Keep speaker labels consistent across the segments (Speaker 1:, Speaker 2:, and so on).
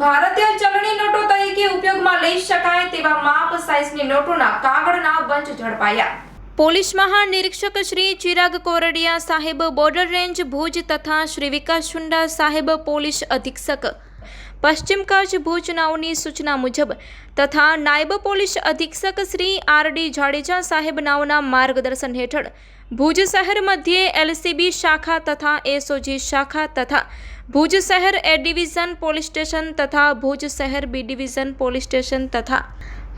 Speaker 1: ભારતીય ચલણી નોટો તરીકે ઉપયોગમાં લઈ શકાય તેવા માપ સાઇઝની નોટોના કાગળના બંચ ઝડપાયા. પોલીસ મહાનિરીક્ષક શ્રી ચિરાગ કોરડિયા સાહેબ બોર્ડર રેન્જ ભુજ તથા શ્રી વિકાસ છુંડા સાહેબ પોલીસ અધિક્ષક. પશ્ચિમ કચ્છ ભુજ નાઓની સૂચના મુજબ તથા નાયબ પોલીસ અધિક્ષક શ્રી આર ડી જાડેજા સાહેબ નાઓના માર્ગદર્શન હેઠળ ભુજ શહેર મધ્યે એલસીબી શાખા તથા એસઓજી શાખા તથા ભુજ શહેર એ ડિવિઝન પોલીસ સ્ટેશન તથા ભુજ શહેર બી ડિવિઝન પોલીસ સ્ટેશન તથા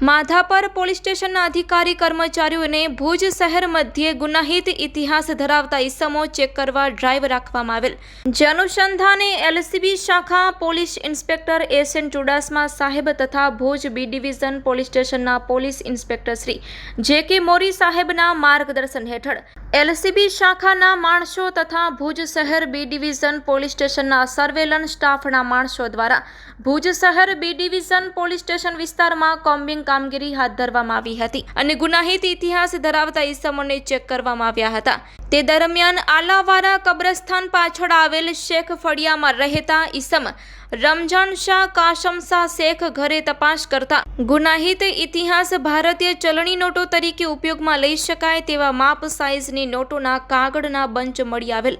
Speaker 1: માધાપર પોલીસ સ્ટેશનના અધિકારી કર્મચારીઓને ભુજ શહેર મધ્યે ગુનાહિત ઇતિહાસ ધરાવતા ઇસમો ચેક કરવા ડ્રાઈવ રાખવામાં આવેલ. જે અનુસંધાને એલસીબી શાખા police inspector S N Chudasama સાહેબ તથા ભુજ બી ડિવિઝન પોલીસ સ્ટેશનના police inspector Shri J K Mori સાહેબના માર્ગદર્શન હેઠળ. એલસીબી શાખાના માણસો તથા ભુજ શહેર બી ડિવિઝન પોલીસ સ્ટેશનના સર્વેલન્સ સ્ટાફના માણસો દ્વારા ભુજ શહેર બી ડિવિઝન પોલીસ સ્ટેશન વિસ્તારમાં કોમ્બિંગ કામગીરી હાથ ધરવામાં આવી હતી અને ગુનાહિત ઇતિહાસ ધરાવતા ઇસમોને ચેક કરવામાં આવ્યા હતા. તે દરમિયાન આલાવારા કબ્રસ્તાન પાછળ આવેલ શેખ ફળિયામાં રહેતા ઇસમ રમજાન શાહ કાશમ શાહ શેખ ઘરે તપાસ કરતા ગુનાહિત ઇતિહાસ ભારતીય ચલણી નોટો તરીકે ઉપયોગમાં લઈ શકાય તેવા માપ સાઇઝની નોટોના કાગળના બંચ મળી આવેલ.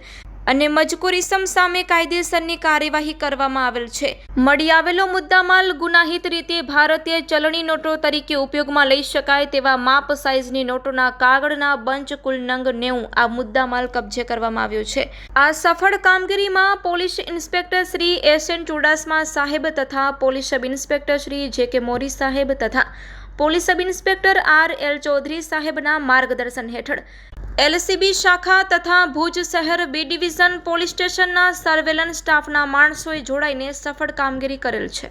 Speaker 1: અને મજકુરિસમ સામે કાયદેસરની કાર્યવાહી કરવામાં આવેલ છે. મળી આવેલો મુદ્દામાલ ગુનાહિત રીતે ભારતીય ચલણી નોટો તરીકે ઉપયોગમાં લઈ શકાય તેવા માપ સાઇઝની નોટોના કાગળના બંચ કુલ નંગ નેવું આ મુદ્દામાલ કબજે કરવામાં આવ્યો છે. આ સફળ કામગીરીમાં police inspector Shri S N Chudasama સાહેબ તથા police sub inspector Shri J K Mori સાહેબ તથા police sub inspector R L Chaudhary સાહેબના માર્ગદર્શન હેઠળ એલસીબી શાખા તથા ભુજ શહેર બી ડિવિઝન પોલીસ સ્ટેશનના સર્વેલન્સ સ્ટાફના માણસોએ જોડાઈને સફળ કામગીરી કરેલ છે.